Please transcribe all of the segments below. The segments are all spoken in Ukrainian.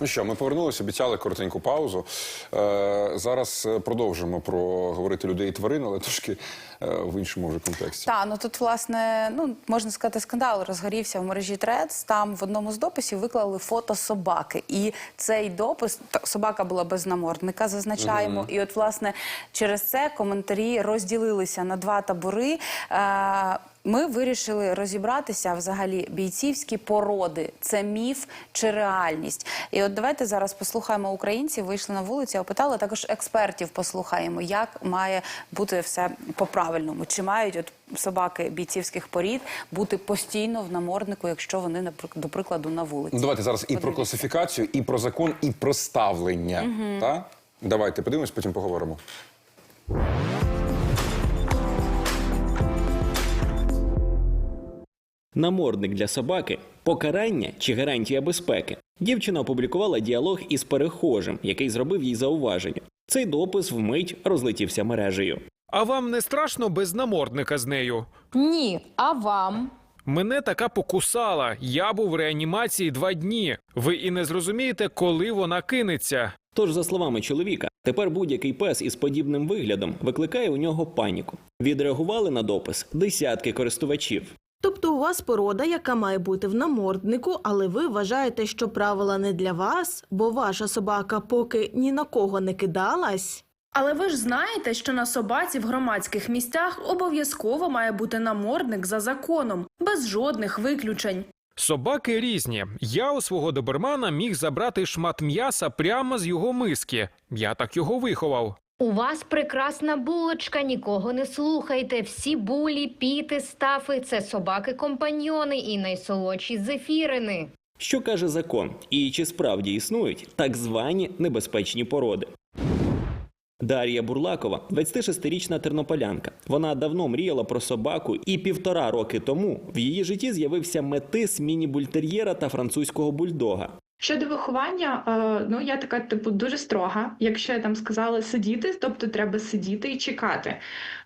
Ну що, ми повернулися, обіцяли коротеньку паузу. Е, зараз е, продовжимо про говорити людей і тварин, але трошки е, в іншому вже контексті. Та ну тут власне ну можна сказати, скандал розгорівся в мережі Threads. Там в одному з дописів виклали фото собаки, і цей допис собака була без намордника, зазначаємо. І от власне через це коментарі розділилися на два табори. Е, ми вирішили розібратися взагалі бійцівські породи. Це міф чи реальність. І от давайте зараз послухаємо українців. Вийшли на вулицю, опитали також експертів. Послухаємо, як має бути все по правильному. Чи мають от собаки бійцівських порід бути постійно в наморднику, якщо вони до прикладу на вулиці? Ну, давайте зараз і про класифікацію, і про закон, і про ставлення. Та? Давайте подивимось, потім поговоримо. Намордник для собаки покарання чи гарантія безпеки. Дівчина опублікувала діалог із перехожим, який зробив їй зауваження. Цей допис вмить розлетівся мережею. А вам не страшно без намордника з нею? Ні, а вам? Мене така покусала. Я був в реанімації два дні. Ви і не зрозумієте, коли вона кинеться. Тож, за словами чоловіка, тепер будь-який пес із подібним виглядом викликає у нього паніку. Відреагували на допис десятки користувачів. Тобто у вас порода, яка має бути в наморднику, але ви вважаєте, що правила не для вас, бо ваша собака поки ні на кого не кидалась? Але ви ж знаєте, що на собаці в громадських місцях обов'язково має бути намордник за законом, без жодних виключень. Собаки різні. Я у свого добермана міг забрати шмат м'яса прямо з його миски. Я так його виховав. У вас прекрасна булочка, нікого не слухайте. Всі булі, піти, стафи це собаки-компаньйони і найсолодші зефірини. Що каже закон, і чи справді існують так звані небезпечні породи? Дар'я Бурлакова, 26-річна тернополянка. Вона давно мріяла про собаку, і півтора роки тому в її житті з'явився метис міні-бультер'єра та французького бульдога. Щодо виховання, е, ну я така, типу, дуже строга. Якщо там сказали сидіти, тобто треба сидіти і чекати.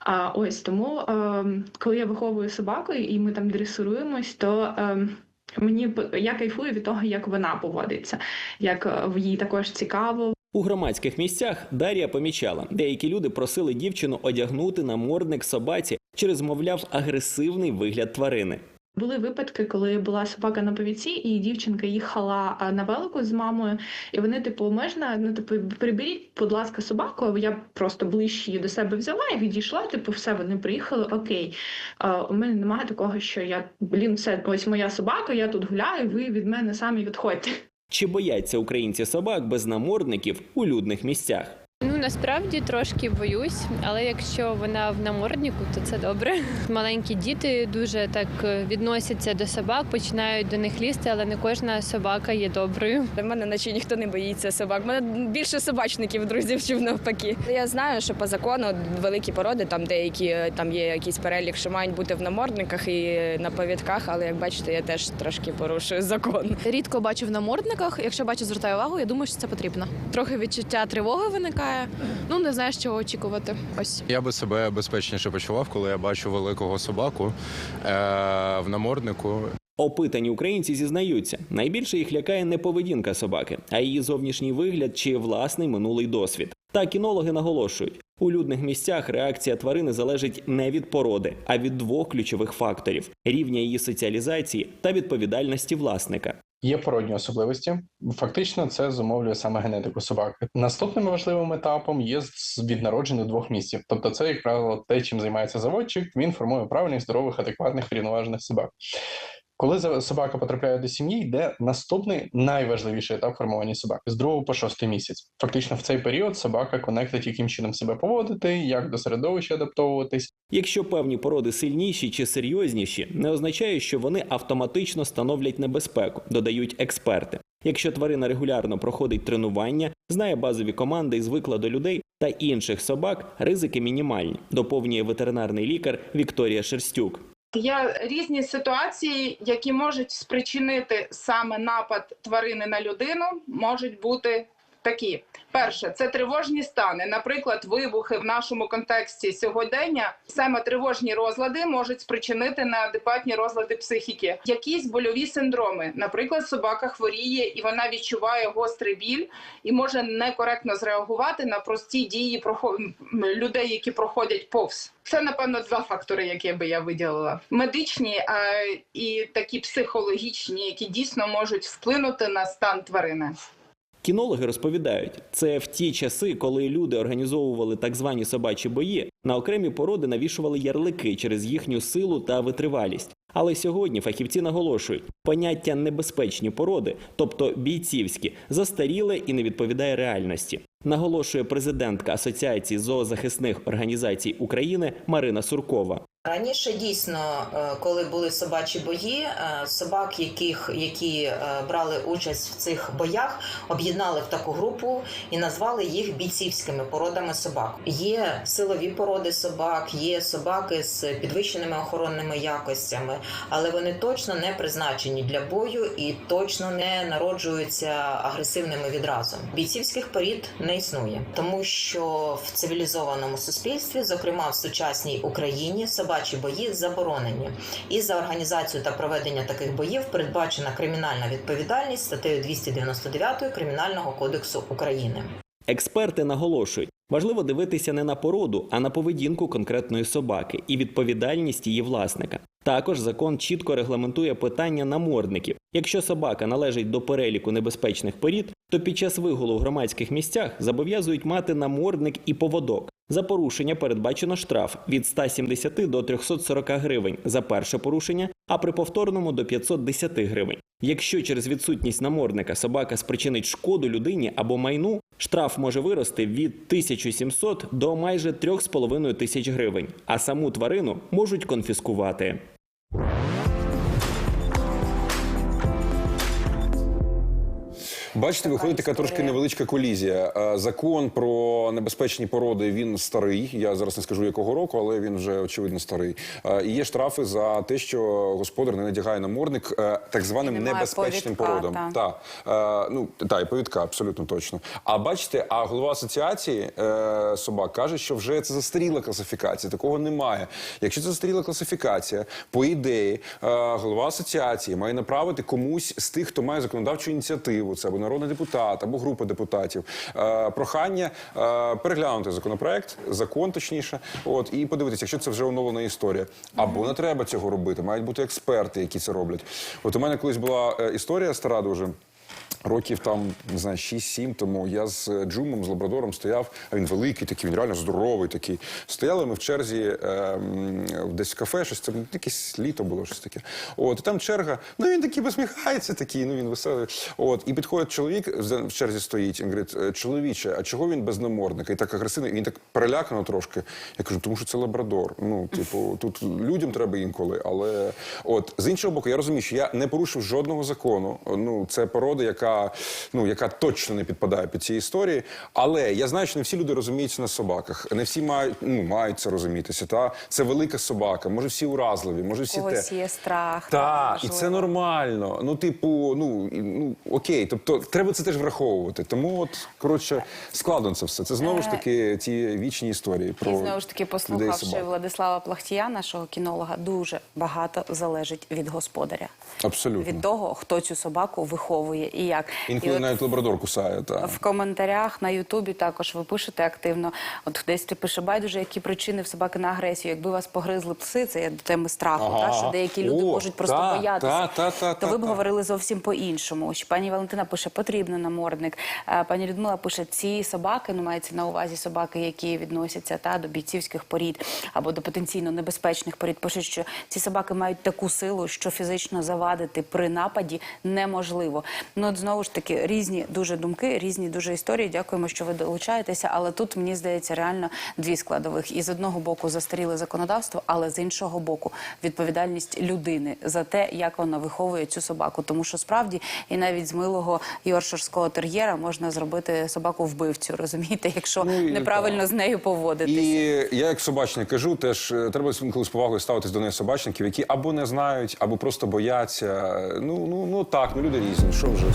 А ось тому, е, коли я виховую собаку і ми там дресируємось, то е, мені я кайфую від того, як вона поводиться, як в їй також цікаво. У громадських місцях Дар'я помічала, деякі люди просили дівчину одягнути намордник собаці через, мовляв, агресивний вигляд тварини. Були випадки, коли була собака на повіці, і дівчинка їхала на велику з мамою, і вони, типу, можна, ну типу, приберіть, будь ласка, собаку. Я просто ближче її до себе взяла і відійшла. Типу, все, вони приїхали. Окей. А, у мене немає такого, що я блін, все, ось моя собака, я тут гуляю. Ви від мене самі відходьте. Чи бояться українці собак без намордників у людних місцях? Насправді трошки боюсь, але якщо вона в наморднику, то це добре. Маленькі діти дуже так е, відносяться до собак, починають до них лізти, але не кожна собака є доброю. До мене наче ніхто не боїться собак. У мене більше собачників, друзів, чим навпаки. Я знаю, що по закону великі породи, там деякі е, там є якийсь перелік, що мають бути в намордниках і на повідках, але як бачите, я теж трошки порушую закон. Рідко бачу в намордниках. Якщо бачу, звертаю увагу, я думаю, що це потрібно. Трохи відчуття тривоги виникає. Ну не знаєш, чого очікувати. Ось. Я би себе безпечніше почував, коли я бачу великого собаку е- в наморднику. Опитані українці зізнаються, найбільше їх лякає не поведінка собаки, а її зовнішній вигляд чи власний минулий досвід. Та кінологи наголошують, у людних місцях реакція тварини залежить не від породи, а від двох ключових факторів: рівня її соціалізації та відповідальності власника. Є породні особливості. Фактично, це зумовлює саме генетику собаки. Наступним важливим етапом є від народження двох місяців. Тобто, це, як правило, те, чим займається заводчик. Він формує правильних, здорових, адекватних, рівноважених собак. Коли собака потрапляє до сім'ї, йде наступний найважливіший етап формування собаки з другого по шостий місяць. Фактично, в цей період собака конектить, яким чином себе поводити, як до середовища адаптовуватись, Якщо певні породи сильніші чи серйозніші, не означає, що вони автоматично становлять небезпеку, додають експерти. Якщо тварина регулярно проходить тренування, знає базові команди і звикла до людей та інших собак, ризики мінімальні, доповнює ветеринарний лікар Вікторія Шерстюк. Є різні ситуації, які можуть спричинити саме напад тварини на людину, можуть бути такі: перше, це тривожні стани, наприклад, вибухи в нашому контексті сьогодення. Саме тривожні розлади можуть спричинити неадекватні розлади психіки, якісь больові синдроми. Наприклад, собака хворіє і вона відчуває гострий біль і може некоректно зреагувати на прості дії людей, які проходять повз. Це напевно два фактори, які би я виділила: медичні а, і такі психологічні, які дійсно можуть вплинути на стан тварини. Кінологи розповідають, це в ті часи, коли люди організовували так звані собачі бої, на окремі породи навішували ярлики через їхню силу та витривалість. Але сьогодні фахівці наголошують, поняття небезпечні породи, тобто бійцівські, застаріле і не відповідає реальності. Наголошує президентка Асоціації зоозахисних організацій України Марина Суркова. Раніше дійсно, е, коли були собачі бої, е, собак, яких які е, брали участь в цих боях, об'єднали в таку групу і назвали їх бійцівськими породами собак. Є силові породи собак, є собаки з підвищеними охоронними якостями, але вони точно не призначені для бою і точно не народжуються агресивними відразу. Бійцівських порід не існує, тому що в цивілізованому суспільстві, зокрема в сучасній Україні, собачі бої заборонені. І за організацію та проведення таких боїв передбачена кримінальна відповідальність статтею 299 Кримінального кодексу України. Експерти наголошують, важливо дивитися не на породу, а на поведінку конкретної собаки і відповідальність її власника. Також закон чітко регламентує питання намордників. Якщо собака належить до переліку небезпечних порід, то під час вигулу в громадських місцях зобов'язують мати намордник і поводок. За порушення передбачено штраф від 170 до 340 гривень за перше порушення, а при повторному до 510 гривень. Якщо через відсутність намордника собака спричинить шкоду людині або майну, штраф може вирости від 1700 до майже 3,5 тисяч гривень, а саму тварину можуть конфіскувати. Бачите, виходить така трошки невеличка колізія. Е, Закон про небезпечні породи він старий. Я зараз не скажу якого року, але він вже очевидно старий. Е, І є штрафи за те, що господар не надягає намордник е, так званим немає небезпечним повідка, породам. та. Так, е, ну та і повідка, абсолютно точно. А бачите, а голова асоціації собак каже, що вже це застаріла класифікація. Такого немає. Якщо це застаріла класифікація, по ідеї голова асоціації має направити комусь з тих, хто має законодавчу ініціативу, це або народний депутат, або група депутатів. Е, прохання е, переглянути законопроект, закон точніше, от і подивитися, якщо це вже оновлена історія. Або не треба цього робити. Мають бути експерти, які це роблять. От у мене колись була е, історія стара дуже. Років там не знаю 6-7 тому я з Джумом, з лабрадором стояв. А він великий, такий, він реально здоровий. Такий. Стояли ми в черзі е, десь в кафе, щось це якесь літо було щось таке. От і там черга. Ну він такий посміхається, такий. Ну він веселий. От і підходить чоловік в в черзі стоїть. Він говорить, «Е, чоловіче, а чого він без намордника? І так агресивний. Він так перелякано трошки. Я кажу, тому що це лабрадор. Ну, типу, тут людям треба інколи. Але от з іншого боку, я розумію, що я не порушив жодного закону. Ну це порода, яка ну яка точно не підпадає під ці історії. Але я знаю, що не всі люди розуміються на собаках. Не всі мають ну мають це розумітися. Та це велика собака. Може, всі уразливі, може, всі те. є страх. Так, і це нормально. Ну, типу, ну, ну окей, тобто треба це теж враховувати. Тому, от коротше, складно це все. Це знову ж таки ті вічні історії про І знову ж таки, послухавши. Владислава Плахтія, нашого кінолога, дуже багато залежить від господаря, Абсолютно. від того, хто цю собаку виховує і як. Інколи І от навіть лабрадор кусає. Та. в коментарях на Ютубі також ви пишете активно. От десь ти пише байдуже, які причини в собаки на агресію. Якби вас погризли пси, це є до теми страху. Ага. Та, що деякі люди О, можуть просто та, боятися. та, та, та, то ви б та. говорили зовсім по-іншому. Пані Валентина пише, потрібно намордник. Е, Пані Людмила пише, ці собаки, ну мається на увазі собаки, які відносяться та до бійцівських порід або до потенційно небезпечних порід. Пишуть, що ці собаки мають таку силу, що фізично завадити при нападі неможливо. Ну от знову ж таки різні дуже думки, різні дуже історії. Дякуємо, що ви долучаєтеся. Але тут мені здається реально дві складових. І з одного боку застаріле законодавство, але з іншого боку відповідальність людини за те, як вона виховує цю собаку. Тому що справді і навіть з милого йорширського тер'єра можна зробити собаку вбивцю, розумієте, якщо Ну, і неправильно так. з нею поводитись. І я як собачник кажу, теж е, треба з повагою ставитись до неї собачників, які або не знають, або просто бояться. Ну ну ну так, ну люди різні. Що вже